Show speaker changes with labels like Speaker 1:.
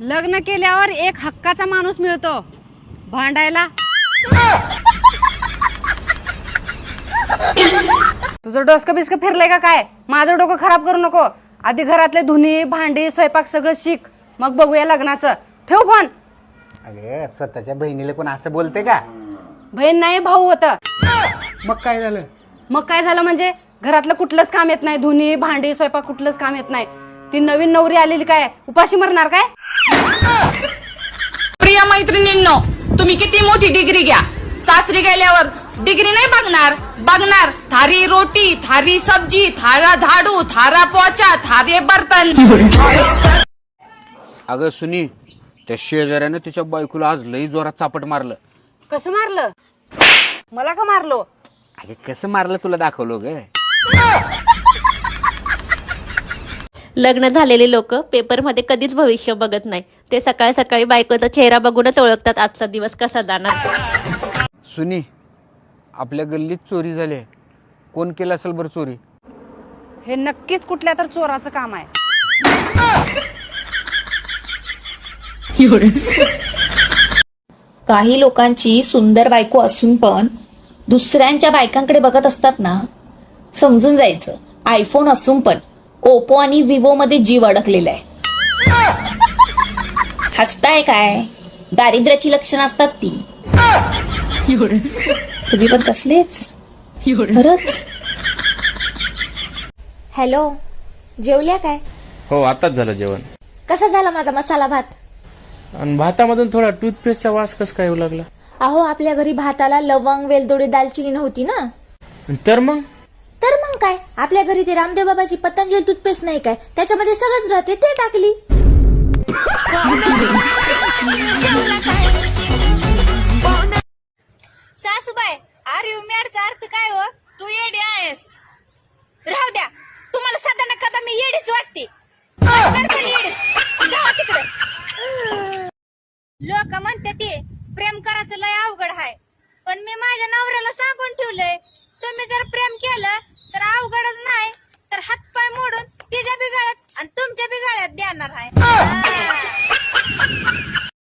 Speaker 1: लग्न केल्यावर एक हक्काचा माणूस मिळतो. भांडायला. तुझं डोसकं बिस्क फिरलंय का काय? माझं डोकं खराब करू नको. आधी घरातले धुनी भांडी स्वयंपाक सगळं शिक. मग बघूया लग्नाचं. ठेव फोन.
Speaker 2: अगे स्वतःच्या बहिणीला पण असं बोलते का?
Speaker 1: बहीण नाही भाऊ होतं.
Speaker 2: मग काय झालं?
Speaker 1: मग काय झालं म्हणजे? घरातलं कुठलंच काम येत नाही. धुनी भांडी स्वयंपाक कुठलंच काम येत नाही. ती नवीन नवरी आलेली काय? उपाशी मरणार काय?
Speaker 3: प्रिय मैत्रिणींनो तुम्ही किती मोठी डिग्री घ्या. सासरी गेल्यावर डिग्री नाही बघणार. बघणार थारी रोटी थारी सब्जी थारा झाडू थारा पोचा थारे बर्तन.
Speaker 2: अगं सुनी त्या शेजाऱ्यानं तिच्या बायकोला आज लई जोरात चापट मारलं.
Speaker 1: कसं मारलं? मला का मारलो?
Speaker 2: अगे कसं मारलं तुला दाखवलो ग?
Speaker 4: लग्न झालेले लोक पेपरमध्ये कधीच भविष्य बघत नाही. ते सकाळी सकाळी बायकोचा चेहरा बघूनच ओळखतात आजचा दिवस कसा जाणार.
Speaker 2: सुनी आपल्या गल्लीत चोरी झाली आहे. कोण केलं असेल बरं चोरी?
Speaker 1: हे नक्कीच कुठल्या तर चोराचं काम आहे.
Speaker 5: काही लोकांची सुंदर बायको असून पण दुसऱ्यांच्या बायकांकडे बघत असतात ना समजून जायचं. आयफोन असून पण. ओप्पो आणि विवो मध्ये जीव अडकलेला आहे. हसताय काय? दारिद्र्याची लक्षणं असतात ती. तुम्ही पण कसलेच? खरंच?
Speaker 6: हॅलो जेवल्या काय?
Speaker 7: हो आताच झालं जेवण.
Speaker 6: कसा झाला माझा मसाला भात?
Speaker 7: आणि भातामधून थोडा टूथपेस्टचा वास कस काय येऊ लागला?
Speaker 6: अहो आपल्या घरी भाताला लवंग वेलदोडी दालचिनी नव्हती ना?
Speaker 7: तर मग?
Speaker 6: तर मग काय? आपल्या घरी ते रामदेव बाबाची पतंजली टूथपेस्ट नाही काय? त्याच्यामध्ये सगळंच राहते ते टाकली.
Speaker 8: सासूबाई आर यू मॅडचा अर्थ काय हो? तू येडी आहेस. राहू द्या. तुम्हाला ना कदा मी येडीच वाटते. लोक म्हणते ते प्रेम करायचं लय अवघड आहे. पण मी माझ्या नवऱ्याला सांगून ठेवलंय तुम्ही जर प्रेम केलं तर अवघडच नाही. तर हातपाय मोडून तिच्या बिघाड्यात आणि तुमच्या बिघाड्यात देणार आहे.